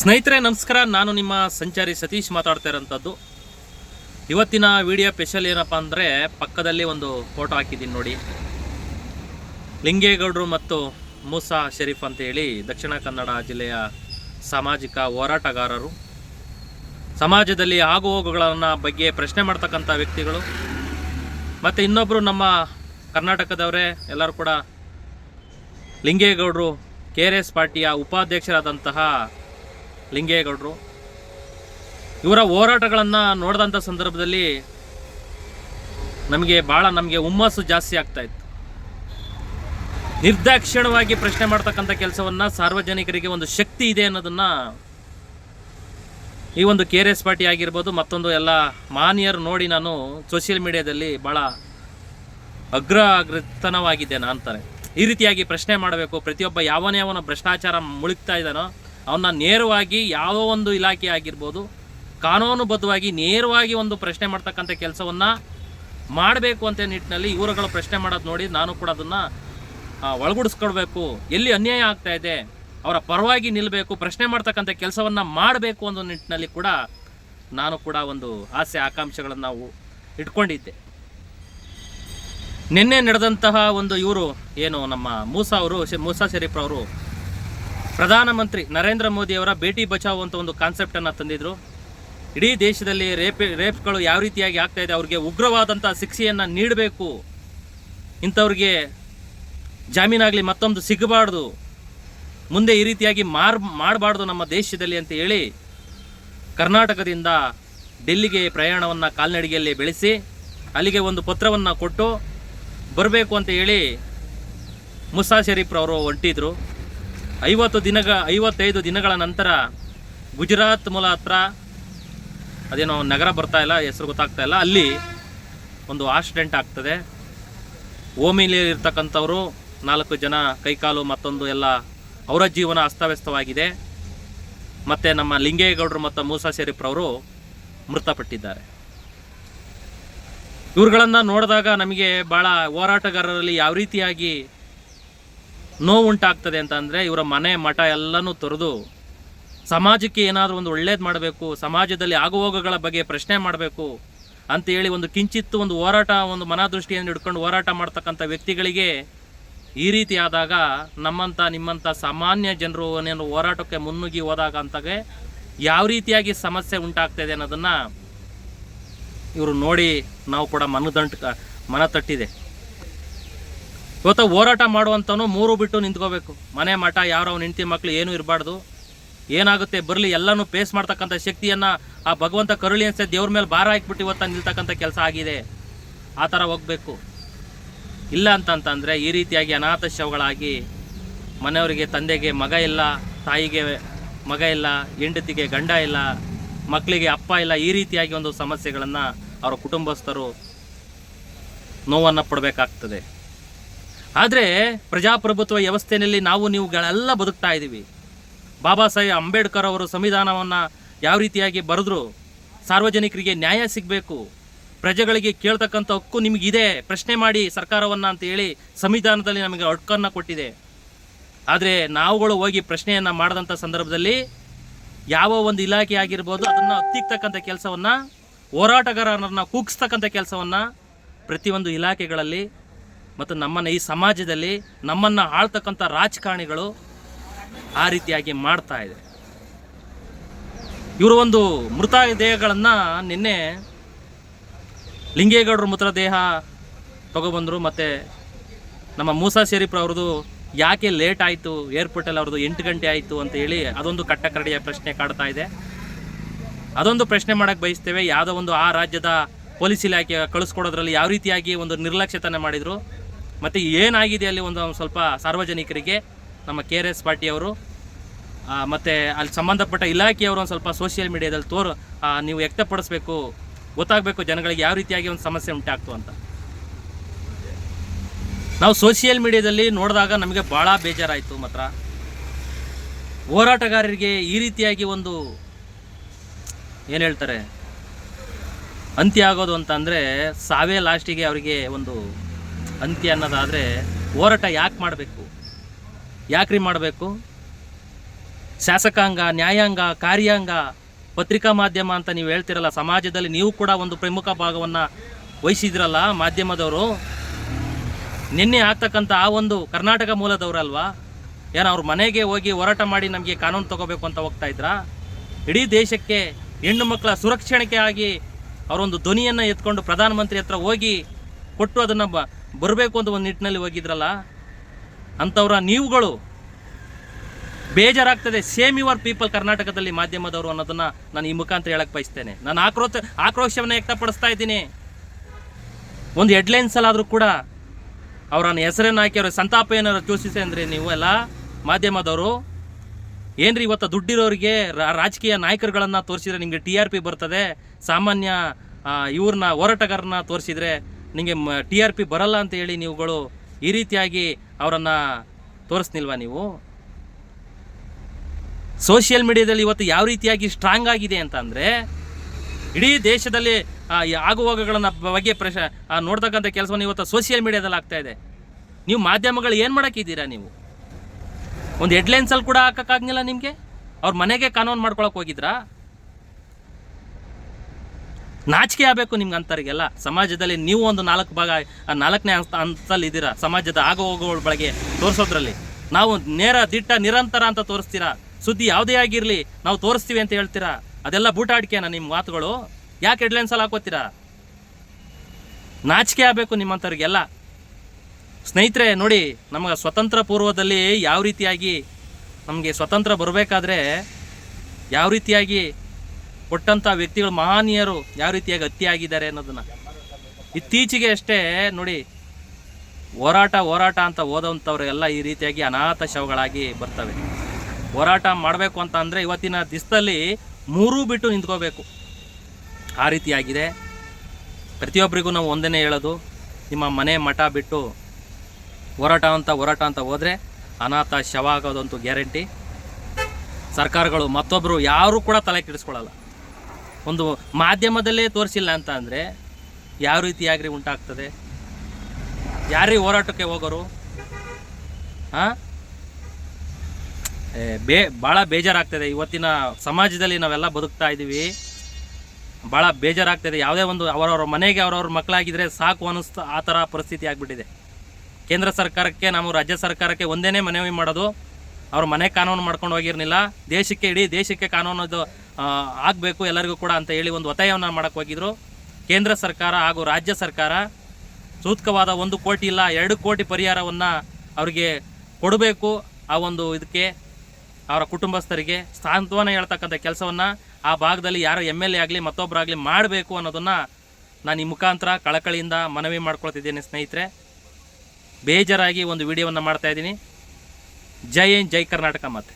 ಸ್ನೇಹಿತರೆ, ನಮಸ್ಕಾರ. ನಾನು ನಿಮ್ಮ ಸಂಚಾರಿ ಸತೀಶ್ ಮಾತಾಡ್ತಾ ಇರೋಂಥದ್ದು. ಇವತ್ತಿನ ವಿಡಿಯೋ ಸ್ಪೆಷಲ್ ಏನಪ್ಪ ಅಂದರೆ ಪಕ್ಕದಲ್ಲಿ ಒಂದು ಫೋಟೋ ಹಾಕಿದ್ದೀನಿ ನೋಡಿ. ಲಿಂಗೇಗೌಡರು ಮತ್ತು ಮೂಸಾ ಶರೀಫ್ ಅಂತ ಹೇಳಿ ದಕ್ಷಿಣ ಕನ್ನಡ ಜಿಲ್ಲೆಯ ಸಾಮಾಜಿಕ ಹೋರಾಟಗಾರರು. ಸಮಾಜದಲ್ಲಿ ಆಗುಹೋಗುಗಳನ್ನ ಬಗ್ಗೆ ಪ್ರಶ್ನೆ ಮಾಡ್ತಕ್ಕಂಥ ವ್ಯಕ್ತಿಗಳು. ಮತ್ತು ಇನ್ನೊಬ್ಬರು ನಮ್ಮ ಕರ್ನಾಟಕದವರೇ, ಎಲ್ಲರೂ ಕೂಡ ಲಿಂಗೇಗೌಡರು ಕೆ ಆರ್ ಎಸ್ ಪಾರ್ಟಿಯ ಉಪಾಧ್ಯಕ್ಷರಾದಂತಹ ಲಿಂಗೇಗೌಡರು. ಇವರ ಹೋರಾಟಗಳನ್ನು ನೋಡಿದಂಥ ಸಂದರ್ಭದಲ್ಲಿ ನಮಗೆ ಭಾಳ ನಮಗೆ ಹುಮ್ಮಸ್ಸು ಜಾಸ್ತಿ ಆಗ್ತಾ ಇತ್ತು. ನಿರ್ದಾಕ್ಷಿಣ್ಯವಾಗಿ ಪ್ರಶ್ನೆ ಮಾಡ್ತಕ್ಕಂಥ ಕೆಲಸವನ್ನು ಸಾರ್ವಜನಿಕರಿಗೆ ಒಂದು ಶಕ್ತಿ ಇದೆ ಅನ್ನೋದನ್ನು ಈ ಒಂದು ಕೆ ಆರ್ ಎಸ್ ಪಾರ್ಟಿ ಆಗಿರ್ಬೋದು ಮತ್ತೊಂದು ಎಲ್ಲ ಮಾನ್ಯರು ನೋಡಿ ನಾನು ಸೋಷಿಯಲ್ ಮೀಡಿಯಾದಲ್ಲಿ ಭಾಳ ಅಗ್ರ ಅಗ್ರತನವಾಗಿದ್ದೇನೆ ಅಂತಾರೆ ಈ ರೀತಿಯಾಗಿ ಪ್ರಶ್ನೆ ಮಾಡಬೇಕು, ಪ್ರತಿಯೊಬ್ಬ ಯಾವನೇ ಅವನ ಭ್ರಷ್ಟಾಚಾರ ಮುಳುಗ್ತಾ ಇದ್ದಾನೋ ಅವನ್ನ ನೇರವಾಗಿ ಯಾವುದೋ ಒಂದು ಇಲಾಖೆ ಆಗಿರ್ಬೋದು, ಕಾನೂನುಬದ್ಧವಾಗಿ ನೇರವಾಗಿ ಒಂದು ಪ್ರಶ್ನೆ ಮಾಡ್ತಕ್ಕಂಥ ಕೆಲಸವನ್ನು ಮಾಡಬೇಕು ಅಂತ ನಿಟ್ಟಿನಲ್ಲಿ ಇವರುಗಳು ಪ್ರಶ್ನೆ ಮಾಡೋದು ನೋಡಿ ನಾನು ಕೂಡ ಅದನ್ನು ಒಳಗೂಡಿಸ್ಕೊಡ್ಬೇಕು. ಎಲ್ಲಿ ಅನ್ಯಾಯ ಆಗ್ತಾ ಇದೆ, ಅವರ ಪರವಾಗಿ ನಿಲ್ಲಬೇಕು ಪ್ರಶ್ನೆ ಮಾಡ್ತಕ್ಕಂಥ ಕೆಲಸವನ್ನು ಮಾಡಬೇಕು ಅನ್ನೋ ನಿಟ್ಟಿನಲ್ಲಿ ಕೂಡ ನಾನು ಕೂಡ ಒಂದು ಆಸೆ ಆಕಾಂಕ್ಷೆಗಳನ್ನು ನಾವು ಇಟ್ಕೊಂಡಿದ್ದೆ. ನಿನ್ನೆ ನಡೆದಂತಹ ಒಂದು ಇವರು, ಏನು ನಮ್ಮ ಮೂಸಾ ಅವರು ಮೂಸಾ ಶರೀಫ್ ಅವರು ಪ್ರಧಾನಮಂತ್ರಿ ನರೇಂದ್ರ ಮೋದಿಯವರ ಭೇಟಿ ಬಚಾವ್ ಅಂತ ಒಂದು ಕಾನ್ಸೆಪ್ಟನ್ನು ತಂದಿದ್ರು. ಇಡೀ ದೇಶದಲ್ಲಿ ರೇಪ್, ರೇಪ್ಗಳು ಯಾವ ರೀತಿಯಾಗಿ ಆಗ್ತಾ ಇದೆ, ಅವ್ರಿಗೆ ಉಗ್ರವಾದಂಥ ಶಿಕ್ಷೆಯನ್ನು ನೀಡಬೇಕು. ಇಂಥವ್ರಿಗೆ ಜಾಮೀನಾಗಲಿ ಮತ್ತೊಂದು ಸಿಗಬಾರ್ದು. ಮುಂದೆ ಈ ರೀತಿಯಾಗಿ ಮಾರ್, ಮಾಡಬಾರ್ದು ನಮ್ಮ ದೇಶದಲ್ಲಿ ಅಂತ ಹೇಳಿ ಕರ್ನಾಟಕದಿಂದ ಡೆಲ್ಲಿಗೆ ಪ್ರಯಾಣವನ್ನು ಕಾಲ್ನಡಿಗೆಯಲ್ಲಿ ಬೆಳೆಸಿ, ಅಲ್ಲಿಗೆ ಒಂದು ಪತ್ರವನ್ನು ಕೊಟ್ಟು ಬರಬೇಕು ಅಂತ ಹೇಳಿ ಮುಸಾ ಶರೀಫ್ರವರು ಹೊಂಟಿದ್ರು. ಐವತ್ತು ದಿನಗ, ಐವತ್ತೈದು ದಿನಗಳ ನಂತರ ಗುಜರಾತ್ ಮೂಲ ಹತ್ರ ಅದೇನೋ ನಗರ ಬರ್ತಾ ಇಲ್ಲ, ಹೆಸರು ಗೊತ್ತಾಗ್ತಾ ಇಲ್ಲ. ಅಲ್ಲಿ ಒಂದು ಆಕ್ಸಿಡೆಂಟ್ ಆಗ್ತದೆ. ಓಮಿಲಿರ್ತಕ್ಕಂಥವರು ನಾಲ್ಕು ಜನ ಕೈಕಾಲು ಮತ್ತೊಂದು ಎಲ್ಲ ಅವರ ಜೀವನ ಅಸ್ತವ್ಯಸ್ತವಾಗಿದೆ. ಮತ್ತು ನಮ್ಮ ಲಿಂಗೇಗೌಡರು ಮತ್ತು ಮೂಸಾ ಶರೀಫ್ರವರು ಮೃತಪಟ್ಟಿದ್ದಾರೆ. ಇವ್ರುಗಳನ್ನು ನೋಡಿದಾಗ ನಮಗೆ ಭಾಳ ಹೋರಾಟಗಾರರಲ್ಲಿ ಯಾವ ರೀತಿಯಾಗಿ ನೋವು ಉಂಟಾಗ್ತದೆ ಅಂತ ಅಂದರೆ ಇವರ ಮನೆ, ಮಠ ಎಲ್ಲನೂ ತೊರೆದು ಸಮಾಜಕ್ಕೆ ಏನಾದರೂ ಒಂದು ಒಳ್ಳೇದು ಮಾಡಬೇಕು, ಸಮಾಜದಲ್ಲಿ ಆಗುಹೋಗುಗಳ ಬಗ್ಗೆ ಪ್ರಶ್ನೆ ಮಾಡಬೇಕು ಅಂತ ಹೇಳಿ ಒಂದು ಕಿಂಚಿತ್ತು ಒಂದು ಹೋರಾಟ, ಒಂದು ಮನದೃಷ್ಟಿಯನ್ನು ಹಿಡ್ಕೊಂಡು ಹೋರಾಟ ಮಾಡ್ತಕ್ಕಂಥ ವ್ಯಕ್ತಿಗಳಿಗೆ ಈ ರೀತಿ ಆದಾಗ ನಮ್ಮಂಥ, ನಿಮ್ಮಂಥ ಸಾಮಾನ್ಯ ಜನರು ಏನೇನು ಹೋರಾಟಕ್ಕೆ ಮುನ್ನುಗ್ಗಿ ಹೋದಾಗ ಅಂತಾಗೆ ಯಾವ ರೀತಿಯಾಗಿ ಸಮಸ್ಯೆ ಉಂಟಾಗ್ತದೆ ಅನ್ನೋದನ್ನು ಇವರು ನೋಡಿ ನಾವು ಕೂಡ ಮನದಂಟು, ಮನ ತಟ್ಟಿದೆ. ಇವತ್ತು ಹೋರಾಟ ಮಾಡುವಂಥವನು ಮೂರು ಬಿಟ್ಟು ನಿಂತ್ಕೋಬೇಕು. ಮನೆ ಮಠ, ಯಾರೋ ಹೆಂಡತಿ ಮಕ್ಕಳು ಏನೂ ಇರಬಾರ್ದು. ಏನಾಗುತ್ತೆ, ಬರಲಿ, ಎಲ್ಲನೂ ಪೇಸ್ ಮಾಡ್ತಕ್ಕಂಥ ಶಕ್ತಿಯನ್ನು ಆ ಭಗವಂತ ಕರುಳಿ ಅನ್ಸೆ ದೇವ್ರ ಮೇಲೆ ಭಾರ ಹಾಕ್ಬಿಟ್ಟು ಇವತ್ತು ನಿಲ್ತಕ್ಕಂಥ ಕೆಲಸ ಆಗಿದೆ. ಆ ಥರ ಹೋಗಬೇಕು. ಇಲ್ಲ ಅಂತಂತಂದರೆ ಈ ರೀತಿಯಾಗಿ ಅನಾಥ ಶವಗಳಾಗಿ ಮನೆಯವರಿಗೆ ತಂದೆಗೆ ಮಗ ಇಲ್ಲ, ತಾಯಿಗೆ ಮಗ ಇಲ್ಲ, ಹೆಂಡತಿಗೆ ಗಂಡ ಇಲ್ಲ ಮಕ್ಕಳಿಗೆ ಅಪ್ಪ ಇಲ್ಲ, ಈ ರೀತಿಯಾಗಿ ಒಂದು ಸಮಸ್ಯೆಗಳನ್ನು ಅವರ ಕುಟುಂಬಸ್ಥರು ನೋವನ್ನು ಪಡಬೇಕಾಗ್ತದೆ. ಆದರೆ ಪ್ರಜಾಪ್ರಭುತ್ವ ವ್ಯವಸ್ಥೆಯಲ್ಲಿ ನಾವು ನೀವುಗಳೆಲ್ಲ ಬದುಕ್ತಾ ಇದ್ದೀವಿ. ಬಾಬಾ ಸಾಹೇಬ್ ಅಂಬೇಡ್ಕರ್ ಅವರು ಸಂವಿಧಾನವನ್ನು ಯಾವ ರೀತಿಯಾಗಿ ಬರೆದ್ರು ಸಾರ್ವಜನಿಕರಿಗೆ ನ್ಯಾಯ ಸಿಗಬೇಕು, ಪ್ರಜೆಗಳಿಗೆ ಕೇಳ್ತಕ್ಕಂಥ ಹಕ್ಕು ನಿಮಗಿದೆ, ಪ್ರಶ್ನೆ ಮಾಡಿ ಸರ್ಕಾರವನ್ನು ಅಂತ ಹೇಳಿ ಸಂವಿಧಾನದಲ್ಲಿ ನಮಗೆ ಹಕ್ಕನ್ನು ಕೊಟ್ಟಿದೆ. ಆದರೆ ನಾವುಗಳು ಹೋಗಿ ಪ್ರಶ್ನೆಯನ್ನು ಮಾಡಿದಂಥ ಸಂದರ್ಭದಲ್ಲಿ ಯಾವ ಒಂದು ಇಲಾಖೆ ಆಗಿರ್ಬೋದು ಅದನ್ನು ಹತ್ತಿಕ್ತಕ್ಕಂಥ ಕೆಲಸವನ್ನು, ಹೋರಾಟಗಾರರನ್ನು ಕೂಗಿಸ್ತಕ್ಕಂಥ ಕೆಲಸವನ್ನು ಪ್ರತಿಯೊಂದು ಇಲಾಖೆಗಳಲ್ಲಿ ಮತ್ತು ನಮ್ಮನ್ನು ಈ ಸಮಾಜದಲ್ಲಿ ನಮ್ಮನ್ನು ಆಳ್ತಕ್ಕಂಥ ರಾಜಕಾರಣಿಗಳು ಆ ರೀತಿಯಾಗಿ ಮಾಡ್ತಾ ಇದೆ. ಇವರು ಒಂದು ಮೃತ ದೇಹಗಳನ್ನು ನಿನ್ನೆ ಲಿಂಗೇಗೌಡರು ಮೃತದೇಹ ತಗೊಬಂದರು, ಮತ್ತು ನಮ್ಮ ಮೂಸಾ ಶರೀಫ್ ಅವ್ರದ್ದು ಯಾಕೆ ಲೇಟ್ ಆಯಿತು, ಏರ್ಪೋರ್ಟಲ್ಲಿ ಅವ್ರದ್ದು ಎಂಟು ಗಂಟೆ ಆಯಿತು ಅಂತ ಹೇಳಿ ಅದೊಂದು ಕಟ್ಟಕರಡಿಯ ಪ್ರಶ್ನೆ ಕಾಡ್ತಾ ಇದೆ. ಅದೊಂದು ಪ್ರಶ್ನೆ ಮಾಡೋಕ್ಕೆ ಬಯಸ್ತೇವೆ. ಯಾವುದೋ ಒಂದು ಆ ರಾಜ್ಯದ ಪೊಲೀಸ್ ಇಲಾಖೆ ಕಳಿಸ್ಕೊಡೋದ್ರಲ್ಲಿ ಯಾವ ರೀತಿಯಾಗಿ ಒಂದು ನಿರ್ಲಕ್ಷ್ಯತನ ಮಾಡಿದರು? ಮತ್ತು ಏನಾಗಿದೆ ಅಲ್ಲಿ ಒಂದು ಸ್ವಲ್ಪ ಸಾರ್ವಜನಿಕರಿಗೆ, ನಮ್ಮ ಕೆ ಆರ್ ಎಸ್ ಪಾರ್ಟಿಯವರು ಮತ್ತು ಅಲ್ಲಿ ಸಂಬಂಧಪಟ್ಟ ಇಲಾಖೆಯವರು ಒಂದು ಸ್ವಲ್ಪ ಸೋಷಿಯಲ್ ಮೀಡಿಯಾದಲ್ಲಿ ತೋರು ನೀವು ವ್ಯಕ್ತಪಡಿಸ್ಬೇಕು, ಗೊತ್ತಾಗಬೇಕು ಜನಗಳಿಗೆ ಯಾವ ರೀತಿಯಾಗಿ ಒಂದು ಸಮಸ್ಯೆ ಉಂಟಾಗ್ತು ಅಂತ. ನಾವು ಸೋಷಿಯಲ್ ಮೀಡಿಯಾದಲ್ಲಿ ನೋಡಿದಾಗ ನಮಗೆ ಭಾಳ ಬೇಜಾರಾಯಿತು ಮಾತ್ರ. ಹೋರಾಟಗಾರರಿಗೆ ಈ ರೀತಿಯಾಗಿ ಒಂದು, ಏನು ಹೇಳ್ತಾರೆ, ಅಂತ್ಯ ಆಗೋದು ಅಂತ ಅಂದರೆ ಸಾವೇ ಲಾಸ್ಟಿಗೆ ಅವರಿಗೆ ಒಂದು ಅಂತ್ಯ ಅನ್ನೋದಾದರೆ ಹೋರಾಟ ಯಾಕೆ ಮಾಡಬೇಕು? ಯಾಕ್ರಿ ಮಾಡಬೇಕು? ಶಾಸಕಾಂಗ, ನ್ಯಾಯಾಂಗ, ಕಾರ್ಯಾಂಗ, ಪತ್ರಿಕಾ ಮಾಧ್ಯಮ ಅಂತ ನೀವು ಹೇಳ್ತಿರಲ್ಲ, ಸಮಾಜದಲ್ಲಿ ನೀವು ಕೂಡ ಒಂದು ಪ್ರಮುಖ ಭಾಗವನ್ನು ವಹಿಸಿದ್ರಲ್ಲ ಮಾಧ್ಯಮದವರು? ನಿನ್ನೆ ಆಗ್ತಕ್ಕಂಥ ಆ ಒಂದು ಕರ್ನಾಟಕ ಮೂಲದವರಲ್ವಾ? ಏನೋ ಅವ್ರ ಮನೆಗೆ ಹೋಗಿ ಹೋರಾಟ ಮಾಡಿ ನಮಗೆ ಕಾನೂನು ತಗೋಬೇಕು ಅಂತ ಹೋಗ್ತಾ ಇದ್ರಾ? ಇಡೀ ದೇಶಕ್ಕೆ ಹೆಣ್ಣು ಮಕ್ಕಳ ಸುರಕ್ಷಣೆಗೆ ಆಗಿ ಅವರೊಂದು ಧ್ವನಿಯನ್ನು ಎತ್ಕೊಂಡು ಪ್ರಧಾನಮಂತ್ರಿ ಹತ್ರ ಹೋಗಿ ಕೊಟ್ಟು ಅದನ್ನು ಬ ಬರಬೇಕು ಅಂತ ಒಂದು ನಿಟ್ಟಿನಲ್ಲಿ ಹೋಗಿದ್ರಲ್ಲ, ಅಂಥವ್ರ ನೀವುಗಳು ಬೇಜಾರಾಗ್ತದೆ. ಸೇಮ್ ಯುವರ್ ಪೀಪಲ್ ಕರ್ನಾಟಕದಲ್ಲಿ ಮಾಧ್ಯಮದವರು ಅನ್ನೋದನ್ನು ನಾನು ಈ ಮುಖಾಂತರ ಹೇಳಕ್ಕೆ ಬಯಸ್ತೇನೆ. ನಾನು ಆಕ್ರೋಶ, ಆಕ್ರೋಶವನ್ನು ವ್ಯಕ್ತಪಡಿಸ್ತಾ ಇದ್ದೀನಿ. ಒಂದು ಹೆಡ್ಲೈನ್ಸಲ್ಲಾದರೂ ಕೂಡ ಅವರನ್ನು ಹೆಸರನ್ನು ಹಾಕಿ, ಅವ್ರ ಸಂತಾಪ ಏನಾದ್ರು ಚೂಸಿಸಿ ಅಂದರೆ ನೀವು ಎಲ್ಲ ಮಾಧ್ಯಮದವರು, ಏನ್ರಿ ಇವತ್ತು ದುಡ್ಡಿರೋರಿಗೆ ರಾಜಕೀಯ ನಾಯಕರುಗಳನ್ನು ತೋರಿಸಿದ್ರೆ ನಿಮಗೆ ಟಿ ಆರ್ ಪಿ ಬರ್ತದೆ. ಸಾಮಾನ್ಯ ಇವ್ರನ್ನ ಹೋರಾಟಗಾರನ್ನ ತೋರಿಸಿದ್ರೆ ನಿಮಗೆ ಟಿ ಆರ್ ಪಿ ಬರಲ್ಲ ಅಂತ ಹೇಳಿ ನೀವುಗಳು ಈ ರೀತಿಯಾಗಿ ಅವರನ್ನು ತೋರಿಸ್ನಿಲ್ವಾ ನೀವು? ಸೋಷಿಯಲ್ ಮೀಡಿಯಾದಲ್ಲಿ ಇವತ್ತು ಯಾವ ರೀತಿಯಾಗಿ ಸ್ಟ್ರಾಂಗ್ ಆಗಿದೆ ಅಂತ ಅಂದರೆ, ಇಡೀ ದೇಶದಲ್ಲಿ ಆಗುವಾಗಗಳನ್ನು ಬಗ್ಗೆ ಪ್ರಶ ನೋಡ್ತಕ್ಕಂಥ ಕೆಲಸವನ್ನು ಇವತ್ತು ಸೋಷಿಯಲ್ ಮೀಡಿಯಾದಲ್ಲಿ ಆಗ್ತಾ ಇದೆ. ನೀವು ಮಾಧ್ಯಮಗಳು ಏನು ಮಾಡೋಕ್ಕಿದ್ದೀರಾ ನೀವು? ಒಂದು ಹೆಡ್ಲೈನ್ಸಲ್ಲಿ ಕೂಡ ಹಾಕೋಕ್ಕಾಗಲಿಲ್ಲ ನಿಮಗೆ? ಅವ್ರ ಮನೆಗೆ ಕಾನೂನು ಮಾಡ್ಕೊಳಕ್ಕೆ ಹೋಗಿದ್ರಾ? ನಾಚಿಕೆ ಆಗಬೇಕು ನಿಮ್ಗೆ ಅಂಥವ್ರಿಗೆಲ್ಲ. ಸಮಾಜದಲ್ಲಿ ನೀವು ಒಂದು ನಾಲ್ಕು ಭಾಗ ನಾಲ್ಕನೇ ಅಂತ ಅಂತಲ್ಲಿ ಇದ್ದೀರಾ. ಸಮಾಜದ ಆಗೋ ಹೋಗುಗಳ ತೋರಿಸೋದ್ರಲ್ಲಿ. ನಾವು ನೇರ ದಿಟ್ಟ, ನಿರಂತರ ಅಂತ ತೋರಿಸ್ತೀರಾ? ಸುದ್ದಿ ಯಾವುದೇ ಆಗಿರಲಿ, ನಾವು ತೋರಿಸ್ತೀವಿ ಅಂತ ಹೇಳ್ತೀರಾ? ಅದೆಲ್ಲ ಬೂಟಾಟಿಕೆನಾ ನಿಮ್ಮ ಮಾತುಗಳು? ಯಾಕೆ ಹೆಡ್ಲೈನ್ಸಲ್ಲಿ ಹಾಕೋತೀರಾ? ನಾಚಿಕೆ ಆಗಬೇಕು ನಿಮ್ಮಂಥವ್ರಿಗೆಲ್ಲ. ಸ್ನೇಹಿತರೆ, ನೋಡಿ, ನಮಗೆ ಸ್ವತಂತ್ರ ಪೂರ್ವದಲ್ಲಿ ಯಾವ ರೀತಿಯಾಗಿ ನಮಗೆ ಸ್ವತಂತ್ರ ಬರಬೇಕಾದ್ರೆ ಯಾವ ರೀತಿಯಾಗಿ ಕೊಟ್ಟಂಥ ವ್ಯಕ್ತಿಗಳು ಮಹನೀಯರು ಯಾವ ರೀತಿಯಾಗಿ ಹತ್ಯೆಯಾಗಿದ್ದಾರೆ ಅನ್ನೋದನ್ನು. ಇತ್ತೀಚೆಗೆ ಅಷ್ಟೇ ನೋಡಿ, ಹೋರಾಟ ಹೋರಾಟ ಅಂತ ಓದೋವಂಥವ್ರಿಗೆಲ್ಲ ಈ ರೀತಿಯಾಗಿ ಅನಾಥ ಶವಗಳಾಗಿ ಬರ್ತವೆ. ಹೋರಾಟ ಮಾಡಬೇಕು ಅಂತ ಅಂದರೆ ಇವತ್ತಿನ ದಿಸ್ತಲ್ಲಿ ಮೂರೂ ಬಿಟ್ಟು ನಿಂತ್ಕೋಬೇಕು. ಆ ರೀತಿಯಾಗಿದೆ. ಪ್ರತಿಯೊಬ್ಬರಿಗೂ ನಾವು ಒಂದೇ ಹೇಳೋದು, ನಿಮ್ಮ ಮನೆ ಮಠ ಬಿಟ್ಟು ಹೋರಾಟ ಅಂತ ಹೋರಾಟ ಅಂತ ಹೋದರೆ ಅನಾಥ ಶವ ಆಗೋದಂತೂ ಗ್ಯಾರಂಟಿ. ಸರ್ಕಾರಗಳು ಮತ್ತೊಬ್ಬರು ಯಾರೂ ಕೂಡ ತಲೆ ಕೆಡಿಸ್ಕೊಳ್ಳಲ್ಲ. ಒಂದು ಮಾಧ್ಯಮದಲ್ಲೇ ತೋರಿಸಿಲ್ಲ ಅಂತ ಅಂದರೆ ಯಾವ ರೀತಿಯಾಗ್ರಿ ಉಂಟಾಗ್ತದೆ? ಯಾರೀ ಹೋರಾಟಕ್ಕೆ ಹೋಗೋರು? ಹಾಂ? ಬೇ ಭಾಳ ಬೇಜಾರಾಗ್ತದೆ. ಇವತ್ತಿನ ಸಮಾಜದಲ್ಲಿ ನಾವೆಲ್ಲ ಬದುಕ್ತಾ ಇದ್ದೀವಿ. ಭಾಳ ಬೇಜಾರಾಗ್ತದೆ. ಯಾವುದೇ ಒಂದು ಅವರವ್ರ ಮನೆಗೆ ಅವರವ್ರ ಮಕ್ಕಳಾಗಿದ್ದರೆ ಸಾಕು ಅನ್ನಿಸ್ತು, ಆ ಥರ ಪರಿಸ್ಥಿತಿ ಆಗಿಬಿಟ್ಟಿದೆ. ಕೇಂದ್ರ ಸರ್ಕಾರಕ್ಕೆ, ನಾವು ರಾಜ್ಯ ಸರ್ಕಾರಕ್ಕೆ ಒಂದೇ ಮನವಿ ಮಾಡೋದು, ಅವ್ರ ಮನೆ ಕಾನೂನು ಮಾಡ್ಕೊಂಡು ಹೋಗಿರಲಿಲ್ಲ. ದೇಶಕ್ಕೆ, ಇಡೀ ದೇಶಕ್ಕೆ ಕಾನೂನು ಆಗಬೇಕು ಎಲ್ಲರಿಗೂ ಕೂಡ ಅಂತ ಹೇಳಿ ಒಂದು ಒತ್ತಾಯವನ್ನು ಮಾಡಕ್ಕೆ ಹೋಗಿದ್ರು. ಕೇಂದ್ರ ಸರ್ಕಾರ ಹಾಗೂ ರಾಜ್ಯ ಸರ್ಕಾರ ಸೂಕ್ತವಾದ ಒಂದು ಕೋಟಿ ಇಲ್ಲ, ಎರಡು ಕೋಟಿ ಪರಿಹಾರವನ್ನು ಅವರಿಗೆ ಕೊಡಬೇಕು. ಆ ಒಂದು ಇದಕ್ಕೆ ಅವರ ಕುಟುಂಬಸ್ಥರಿಗೆ ಸಾಂತ್ವನ ಹೇಳ್ತಕ್ಕಂಥ ಕೆಲಸವನ್ನು ಆ ಭಾಗದಲ್ಲಿ ಯಾರು ಎಂ ಎಲ್ ಎ ಆಗಲಿ ಮತ್ತೊಬ್ಬರಾಗಲಿ ಮಾಡಬೇಕು ಅನ್ನೋದನ್ನು ನಾನು ಈ ಮುಖಾಂತರ ಕಳಕಳಿಯಿಂದ ಮನವಿ ಮಾಡ್ಕೊಳ್ತಿದ್ದೇನೆ ಸ್ನೇಹಿತರೆ. ಬೇಜಾರಾಗಿ ಒಂದು ವಿಡಿಯೋವನ್ನು ಮಾಡ್ತಾಯಿದ್ದೀನಿ ಜೈ ಜೈ ಕರ್ನಾಟಕ ಮಾತೆ.